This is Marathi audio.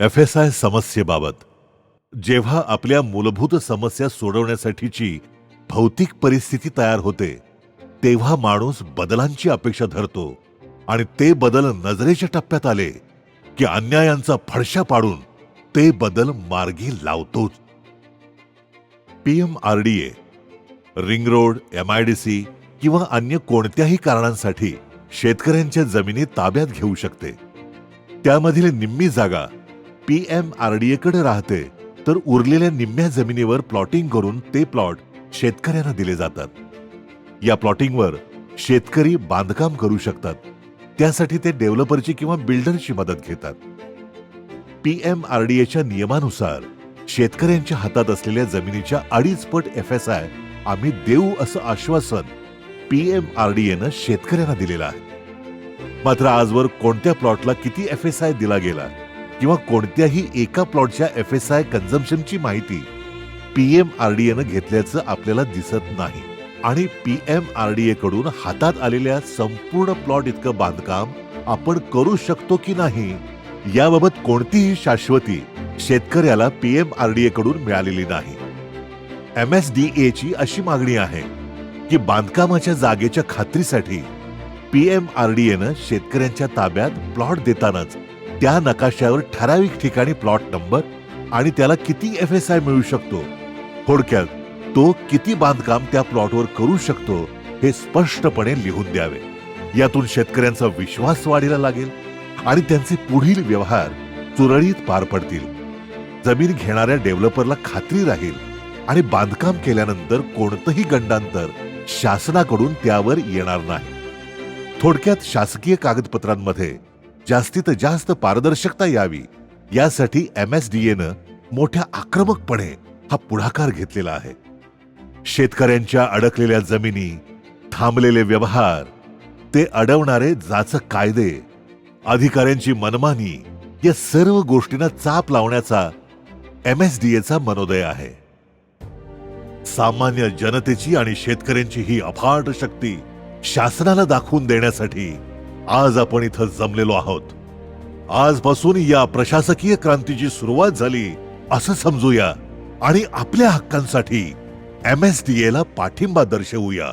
F S I समस्येबाबत. जेव्हा आपल्या मूलभूत समस्या सोडवण्यासाठीची भौतिक परिस्थिती तयार होते तेव्हा माणूस बदलांची अपेक्षा धरतो आणि ते बदल नजरेच्या टप्प्यात आले की अन्यायांचा फडशा पाडून ते बदल मार्गी लावतोच. पीएमआरडीए रिंग रोड एम किंवा अन्य कोणत्याही कारणांसाठी शेतकऱ्यांच्या जमिनी ताब्यात घेऊ शकते. त्यामधील निम्मी जागा पी एम आर डी राहते तर उरलेल्या निम्म्या जमिनीवर प्लॉटिंग करून ते प्लॉट शेतकऱ्यांना दिले जातात. या प्लॉटिंगवर शेतकरी बांधकाम करू शकतात. त्यासाठी ते डेव्हलपरची किंवा बिल्डरची मदत घेतात. पी एम आर डी एच्या नियमानुसार शेतकऱ्यांच्या हातात असलेल्या जमिनीच्या अडीच पट एफ एस आय आम्ही देऊ असं आश्वासन पी एम आर डी एनं शेतकऱ्यांना दिलेलं आहे. मात्र आजवर कोणत्या प्लॉटला किती एफ एस आय दिला गेला? किंवा कोणत्याही एका प्लॉटच्या एफ एस आय कन्झम्पशनची माहिती पी एम आर डी एनं घेतल्याचं आपल्याला दिसत नाही. आणि P M R D A कडून हातात आलेल्या संपूर्ण प्लॉट इतकं बांधकाम आपण करू शकतो की नाही याबाबत कोणतीही शाश्वती शेतकऱ्याला P M R D A कडून मिळालेली नाही. एम एस डी ए ची अशी मागणी आहे की बांधकामाच्या जागेच्या खात्रीसाठी पी एम आर डी एनं शेतकऱ्यांच्या ताब्यात प्लॉट देतानाच त्या नकाशावर ठराविक ठिकाणी प्लॉट नंबर आणि त्याला किती एफ एस आय मिळू शकतो? थोडक्यात तो किती बांधकाम त्या प्लॉटवर करू शकतो हे स्पष्टपणे लिहून द्यावे. यातून शेतकऱ्यांचा विश्वास वाढीला लागेल आणि त्यांचे पुढील व्यवहार सुरळीत पार पडतील. जमीन घेणाऱ्या डेव्हलपरला खात्री राहील आणि बांधकाम केल्यानंतर कोणतंही गंडांतर शासनाकडून त्यावर येणार नाही. थोडक्यात शासकीय कागदपत्रांमध्ये जास्तीत जास्त पारदर्शकता यावी. यासाठी एम एस डी एनं मोठ्या आक्रमकपणे हा पुढाकार घेतलेला आहे. शेतकऱ्यांच्या अडकलेल्या जमिनी थांबलेले व्यवहार ते अडवणारे जाचक कायदे अधिकाऱ्यांची मनमानी या सर्व गोष्टींना चाप लावण्याचा एम एस डी एचा मनोदय आहे. सामान्य जनतेची आणि शेतकऱ्यांची ही अफाट शक्ती शासनाला दाखवून देण्यासाठी आज आपण इथं जमलेलो आहोत. आजपासून या प्रशासकीय क्रांतीची सुरुवात झाली असं समजूया आणि आपल्या हक्कांसाठी एम एस डी एला पाठिंबा दर्शवूया.